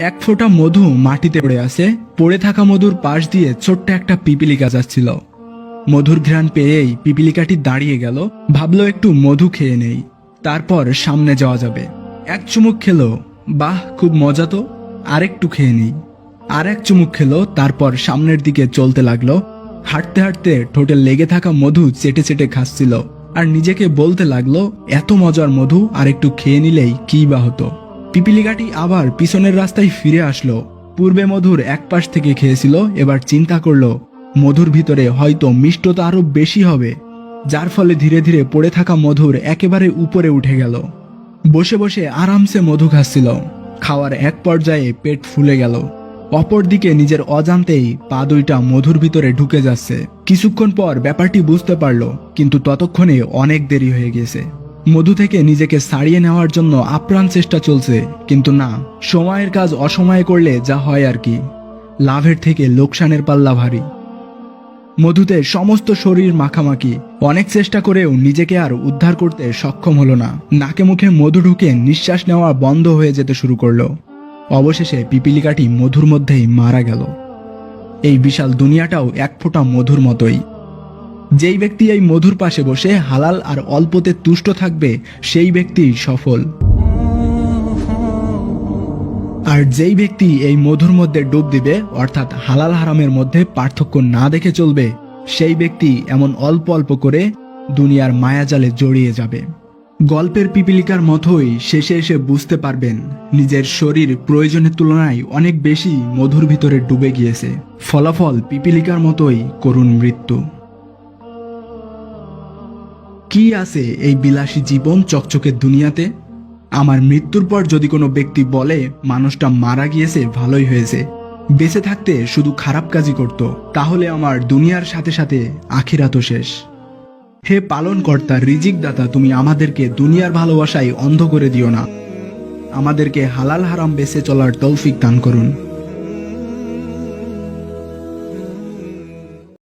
এক ফোঁটা মধু মাটিতে পড়ে আছে। পড়ে থাকা মধুর পাশ দিয়ে ছোট্ট একটা পিপিলিকা যাচ্ছিল। মধুর ঘ্রাণ পেয়েই পিপিলিকাটি দাঁড়িয়ে গেল। ভাবলো একটু মধু খেয়ে নেই। তারপর সামনে যাওয়া যাবে। এক চুমুক খেলো। বাহ, খুব মজা তো। আরেকটু খেয়ে নেই। আর এক চুমুক খেলো। তারপর সামনের দিকে চলতে লাগল। হাঁটতে হাঁটতে ঠোঁটে লেগে থাকা মধু চেটে চেটে খাচ্ছিল। আর নিজেকে বলতে লাগল, এত মজার মধু আর একটু খেয়ে নিলেই কী বা হতো? পিপিলিকাটি আবার পিছনের রাস্তায় ফিরে আসলো। পূর্বে মধুর এক পাশ থেকে খেয়েছিল, এবার চিন্তা করল, মধুর ভিতরে হয়তো মিষ্টতা আরও বেশি হবে। যার ফলে ধীরে ধীরে পড়ে থাকা মধুর একেবারে উপরে উঠে গেল। বসে বসে আরামসে মধু খাচ্ছিল। খাওয়ার এক পর্যায়ে পেট ফুলে গেল। অপরদিকে নিজের অজান্তেই পা দুইটা মধুর ভিতরে ঢুকে যাচ্ছে। কিছুক্ষণ পর ব্যাপারটি বুঝতে পারল, কিন্তু ততক্ষণে অনেক দেরি হয়ে গেছে। মধু থেকে নিজেকে সারিয়ে নেওয়ার জন্য আপ্রাণ চেষ্টা চলছে, কিন্তু না, সময়ের কাজ অসময়ে করলে যা হয় আর কি। লাভের থেকে লোকসানের পাল্লা ভারী। মধুতে সমস্ত শরীর মাখামাখি, অনেক চেষ্টা করেও নিজেকে আর উদ্ধার করতে সক্ষম হলো না। নাকে মুখে মধু ঢুকে নিঃশ্বাস নেওয়া বন্ধ হয়ে যেতে শুরু করল। অবশেষে পিপিলিকাটি মধুর মধ্যেই মারা গেল। এই বিশাল দুনিয়াটাও এক ফোঁটা মধুর মতোই। যেই ব্যক্তি এই মধুর পাশে বসে হালাল আর অল্পতে তুষ্ট থাকবে, সেই ব্যক্তি সফল। আর যেই ব্যক্তি এই মধুর মধ্যে ডুব দিবে, অর্থাৎ হালাল হারামের মধ্যে পার্থক্য না দেখে চলবে, সেই ব্যক্তি এমন অল্প অল্প করে দুনিয়ার মায়াজালে জড়িয়ে যাবে। গল্পের পিপিলিকার মতোই শেষে এসে বুঝতে পারবেন, নিজের শরীর প্রয়োজনের তুলনায় অনেক বেশি মধুর ভিতরে ডুবে গিয়েছে। ফলাফল পিপিলিকার মতোই করুণ মৃত্যু। কি আছে এই বিলাসী জীবন চকচকের দুনিয়াতে? আমার মৃত্যুর পর যদি কোনো ব্যক্তি বলে, মানুষটা মারা গিয়েছে, ভালোই হয়েছে। বেঁচে থাকতে শুধু খারাপ কাজই করত, তাহলে আমার দুনিয়ার সাথে সাথে আখিরাতও শেষ। হে পালন কর্তা রিজিক দাতা তুমি আমাদেরকে দুনিয়ার ভালোবাসায় অন্ধ করে দিও না। আমাদেরকে হালাল হারাম বেঁচে চলার তৌফিক দান করুন।